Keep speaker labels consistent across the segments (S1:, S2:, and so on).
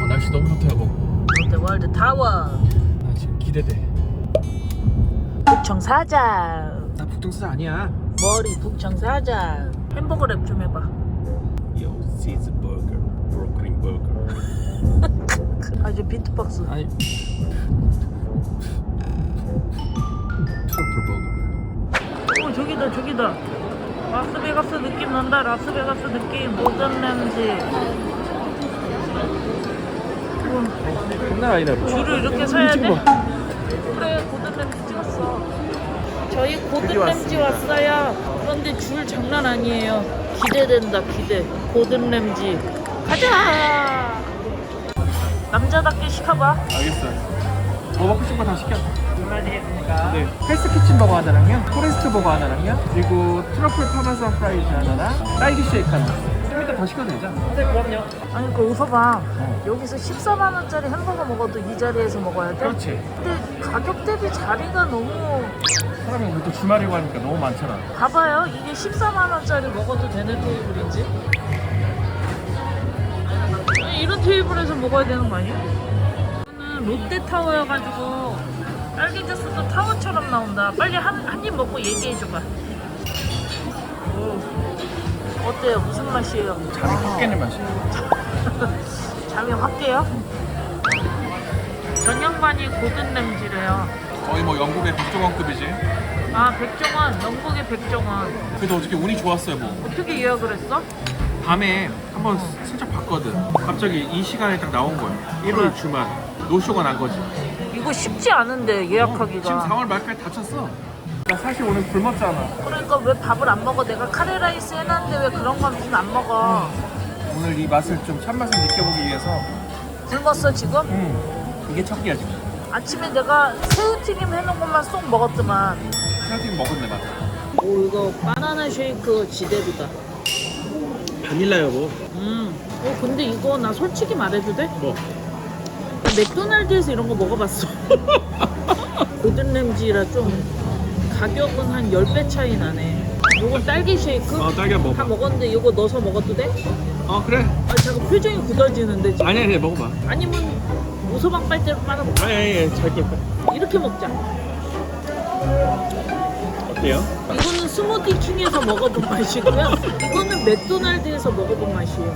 S1: 와우 날씨 너무 좋다 여보
S2: 롯데월드 타워
S1: 나 지금 기대돼.
S2: 북청사장.
S1: 나 북동산 아니야.
S2: 머리 북청사장. 햄버거 랩 좀 해봐.
S1: 브로콜리 버거
S2: 아주 비트박스.
S1: 아니. 트러플 버거
S2: 어 저기다 저기다. 라스베가스 느낌 난다 라스베가스 느낌. 모던 램지
S1: 장난 아니다
S2: 줄을 이렇게 서야 돼? 그래 고든 램지 찍었어. 저희 고든
S1: 드디어
S2: 램지
S1: 왔습니다.
S2: 왔어요. 그런데 줄 장난 아니에요. 기대된다 기대. 고든 램지. 가자! 남자답게 시켜봐.
S1: 알겠어 뭐 먹고 싶은 거 다 시켜.
S2: 얼마나
S1: 네. 헬스 키친 버거 하나랑요. 포레스트 버거 하나랑요. 그리고 트러플 파마산 프라이즈 하나랑 딸기 쉐이크 하나 더 시켜도 되죠? 네 그럼요
S2: 아니 그 웃어봐
S1: 어.
S2: 여기서 14만 원짜리 햄버거 먹어도 이 자리에서 먹어야 돼?
S1: 그렇지
S2: 근데 가격 대비 자리가 너무
S1: 사람이 오늘 또 주말이고 하니까 너무 많잖아
S2: 봐봐요 이게 14만 원짜리 먹어도 되는 테이블인지 아니, 이런 테이블에서 먹어야 되는 거 아니야? 롯데타워여가지고 딸기 주스도 타워처럼 나온다 빨리 한 한 입 먹고 얘기해줘봐 오. 어때요? 무슨 맛이에요?
S1: 잠이 확 깨는 맛이야
S2: 잠이 확 깨요? 전양반이 고든 램지래요.
S1: 거의 뭐 영국의 백종원급이지.
S2: 아 백종원. 영국의 백종원.
S1: 그래도 어저께 운이 좋았어요 뭐.
S2: 어떻게 예약을 했어?
S1: 밤에 한번 슬쩍 봤거든. 갑자기 이 시간에 딱 나온 거야. 1월 주말. 노쇼가 난 거지.
S2: 이거 쉽지 않은데 예약하기가.
S1: 지금 4월 말까지 다쳤어 나 사실 오늘 굶었잖아
S2: 그러니까 왜 밥을 안 먹어? 내가 카레라이스 해놨는데 왜 그런 건 무슨 안 먹어?
S1: 오늘 이 맛을 좀 참맛을 느껴보기 위해서
S2: 굶었어 지금?
S1: 음 이게 첫 끼야 지금
S2: 아침에 내가 새우튀김 해놓은 것만 쏙 먹었더만
S1: 새우튀김 먹었네 맛
S2: 오 이거 바나나 쉐이크 지대로다
S1: 바닐라 여보
S2: 음. 어 근데 이거 나 솔직히 말해도 돼?
S1: 뭐?
S2: 맥도날드에서 이런 거 먹어봤어 고든 램지라 좀 가격은 한 10배 차이 나네 요건 딸기 쉐이크?
S1: 어 딸기 한번
S2: 다
S1: 먹어봐
S2: 먹었는데 이거 넣어서 먹어도 돼?
S1: 어 그래
S2: 아 잠깐 표정이 굳어지는데 지금
S1: 아니 아니 먹어봐
S2: 아니면 우소방 빨대로 빨아볼까?
S1: 아니 아니 잘 끓여
S2: 이렇게 먹자
S1: 어때요?
S2: 이거는 스무디 킹에서 먹어본 맛이고요 이거는 맥도날드에서 먹어본 맛이에요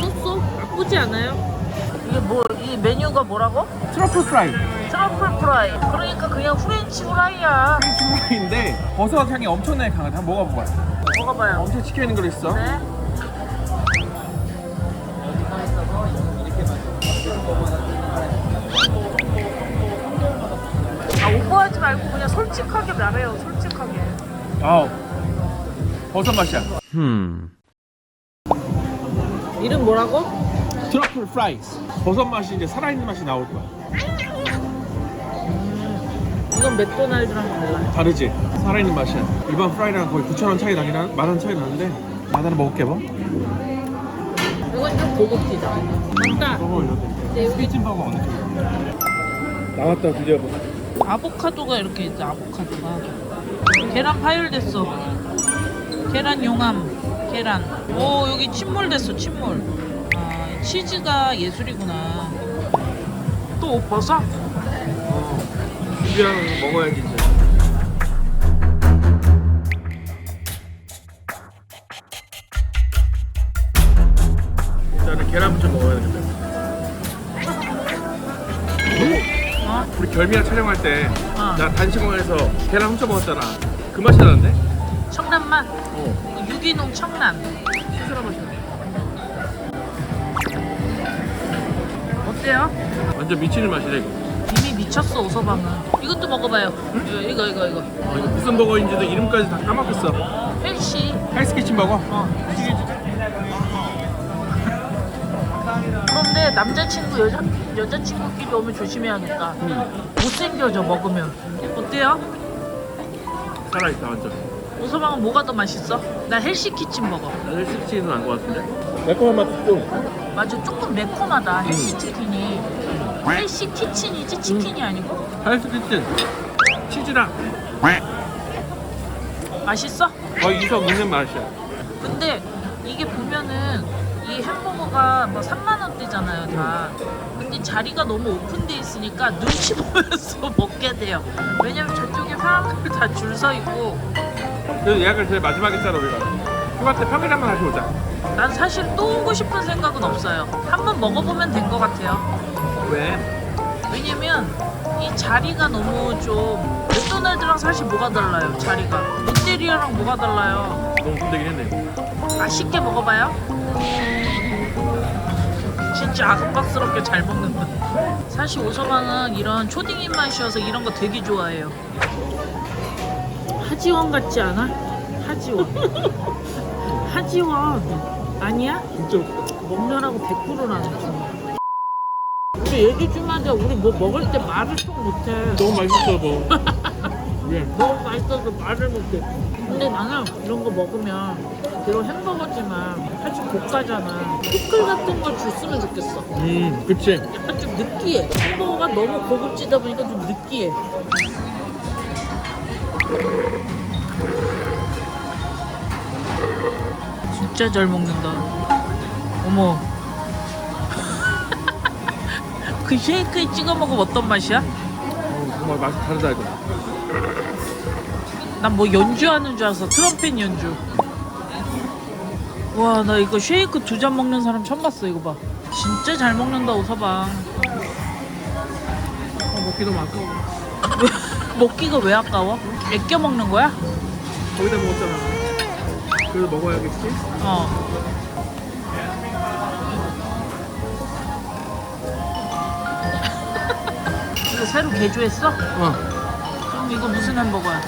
S2: 소소 나쁘지 않아요? 이게 뭐, 이 메뉴가 뭐라고?
S1: 트러플 프라이
S2: 트러플 프라이. 그러니까 그냥 프렌치 프라이야.
S1: 프렌치 프라이인데 버섯 향이 엄청나게 강하다. 한번 먹어봐봐
S2: 먹어봐요.
S1: 엄청 찍혀있는 거 있어.
S2: 네. 아 오버하지 말고 그냥 솔직하게 말해요. 솔직하게.
S1: 아우. 버섯 맛이야.
S2: 이름 뭐라고?
S1: 트러플 프라이스. 버섯 맛이 이제 살아있는 맛이 나올 거야
S2: 이건 맥도날드랑 달라.
S1: 다르지? 살아있는 맛이야. 일반 프라이랑 거의 9,000원 차이 나긴 한 만원 차이 나는데 나 하나 먹을게 봐
S2: 이건 좀 고급지다. 맞다
S1: 버거 이렇게
S2: 근데 여기
S1: 스피친 버거 어느 쪽 나왔다 드디어.
S2: 아보카도가 이렇게 있어 아보카도가. 계란 파열됐어. 계란 용암 계란. 오 여기 침몰 됐어 침몰. 아 치즈가 예술이구나. 또버 섯?
S1: 비비랑 먹어야지 이제 일단은 계란부터 먹어야 되겠다
S2: 어?
S1: 우리 결미랑 촬영할 때
S2: 어.
S1: 나 단식원에서 계란 훔쳐 먹었잖아 그 맛이 나는데?
S2: 청란맛
S1: 어
S2: 유기농 청란
S1: 신선한 맛이 나
S2: 어때요?
S1: 완전 미치는 맛이래 이거
S2: 이 미 미쳤어 오서방은 이것도 먹어봐요 이거 이거 이거 이거
S1: 어, 이거 무슨 버거인지도 이름까지 다 까먹었어
S2: 헬시
S1: 헬스 키친 버거?
S2: 어. 그런데 남자친구 여자 여자친구끼리 오면 조심해야겠다. 못생겨져 먹으면 어때요?
S1: 살아있다 완전
S2: 오서방은 뭐가 더 맛있어? 나 헬시 키친 먹어.
S1: 나 헬스 키친은 나은 것 같은데? 매콤한 맛도 좀
S2: 맞아 조금 매콤하다 헬시 치킨이. 헬시 키친이지? 치킨이 아니고?
S1: 헬스 키친 치즈랑.
S2: 맛있어?
S1: 거의 이서 묻는 맛이야.
S2: 근데 이게 보면은 이 햄버거가 뭐 3만 원대잖아요 다. 이 자리가 너무 오픈돼 있으니까 눈치 보면서 먹게 돼요. 왜냐면 저쪽에 사람들 다 줄 서 있고.
S1: 그래서 예약을 제일 마지막에 했잖아 우리가 휴가 때 평일에 한번 다시 오자
S2: 난 사실 또 오고 싶은 생각은 없어요. 한번 먹어보면 된 것 같아요.
S1: 왜?
S2: 왜냐면 이 자리가 너무 좀 맥도날드랑 사실 뭐가 달라요? 자리가 롯데리아랑 뭐가 달라요?
S1: 너무 힘들긴 했네
S2: 맛있게 먹어봐요. 진짜 아삭박스럽게 잘 먹는다. 사실 오서방은 이런 초딩 입맛이어서 이런 거 되게 좋아해요. 하지원 같지 않아? 하지원. 하지원. 아니야?
S1: 진짜
S2: 먹느라고 100%라는 중. 우리 얘기 좀 하자. 우리 뭐 먹을 때 말을 좀 못해.
S1: 너무 맛있어 뭐 왜?
S2: 너무 맛있어서 말을 못해. 근데 나는 이런 거 먹으면 비록 햄버거지만 사실 고가잖아. 피클 같은 걸 줬으면 좋겠어.
S1: 음 그치
S2: 약간 좀 느끼해. 햄버거가 너무 고급지다 보니까 좀 느끼해. 진짜 잘 먹는다. 어머. 그 쉐이크에 찍어 먹으면 어떤 맛이야?
S1: 어, 정말 맛이 다르다 이거
S2: 난 뭐 연주하는 줄 알았어. 트럼펫 연주. 와, 나 이거 쉐이크 두 잔 먹는 사람 처음 봤어. 이거 봐. 진짜 잘 먹는다, 오서방.
S1: 어, 먹기도 많고
S2: 먹기가 왜 아까워? 아껴 먹는 거야?
S1: 거기다 먹었잖아 그래도 먹어야겠지?
S2: 어. 이거 새로 개조했어?
S1: 어
S2: 그럼 이거 무슨 햄버거야?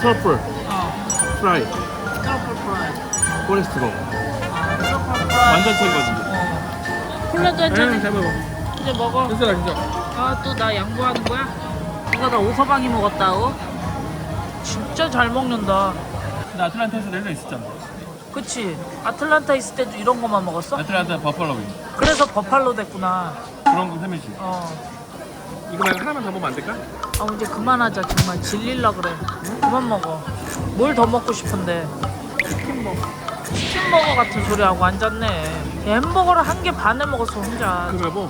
S1: 트러플
S2: 어.
S1: 프라이
S2: 트러플 프라이.
S1: 포레스트 버거
S2: 아, 트러플 프라이.
S1: 완전 새 거지
S2: 어. 콜라도 한 잔.
S1: 잘 먹어
S2: 이제 먹어.
S1: 진짜 진짜
S2: 아 또 나 양보하는 거야? 이거 다 오서방이 먹었다 고 진짜 잘 먹는다
S1: 나 아틀란타에서 내려 있었잖아.
S2: 그치? 아틀란타 있을 때도 이런 거만 먹었어?
S1: 아틀란타 버팔로 윙
S2: 그래서 버팔로 됐구나.
S1: 그런 거 셈이지.
S2: 어.
S1: 이거 말고 하나만 더 먹으면 안 될까?
S2: 아 이제 그만하자. 정말 질릴라 그래. 그만 먹어. 뭘 더 먹고 싶은데? 치킨 먹어. 치킨 먹어 같은 소리 하고 앉았네. 햄버거를 한 개 반을 먹었어 혼자.
S1: 그러고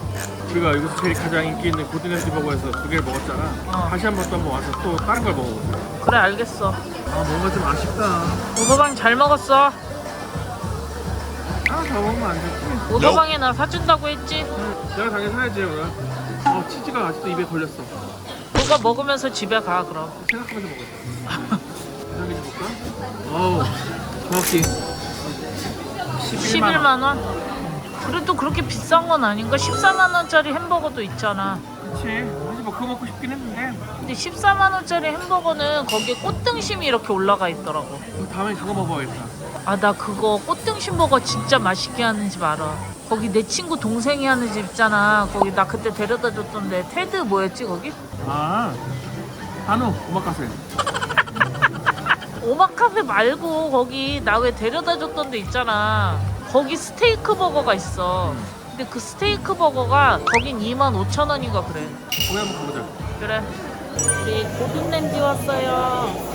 S1: 우리가 여기서 제일 가장 인기 있는 고든에스 버거에서 두 개를 먹었잖아.
S2: 어.
S1: 다시 한 번 또 한 번 와서 또 다른 걸 먹어보자.
S2: 그래 알겠어.
S1: 아 뭔가 좀 아쉽다.
S2: 오서방 잘 먹었어?
S1: 아더 먹으면 안 되지.
S2: 오서방이 나 사준다고 했지?
S1: 내가 당연히 사야지 오늘 어 치즈가 아직도 입에 걸렸어.
S2: 누가 먹으면서 집에 가 그럼?
S1: 생각하면서 먹었어 계산해 볼까? 어우 정확히. 11만,
S2: 11만 원? 그래도 그렇게 비싼 건 아닌가? 14만 원짜리 햄버거도 있잖아.
S1: 그치 사실 뭐 그거 먹고 싶긴 했는데
S2: 근데 14만 원짜리 햄버거는 거기에 꽃등심이 이렇게 올라가 있더라고.
S1: 다음에 그거 먹어야겠다
S2: 아 나 그거 꽃등심 버거 진짜 맛있게 하는 집 알아. 거기 내 친구 동생이 하는 집 있잖아. 거기 나 그때 데려다 줬던데 테드 뭐였지 거기?
S1: 아 한우 오마카세
S2: 오마카세 말고 거기 나 왜 데려다 줬던 데 있잖아. 거기 스테이크 버거가 있어. 근데 그 스테이크 버거가 거긴 2만 5천 원인가 그래.
S1: 거기 한번 가보자
S2: 그래. 우리 고든 렌지 왔어요.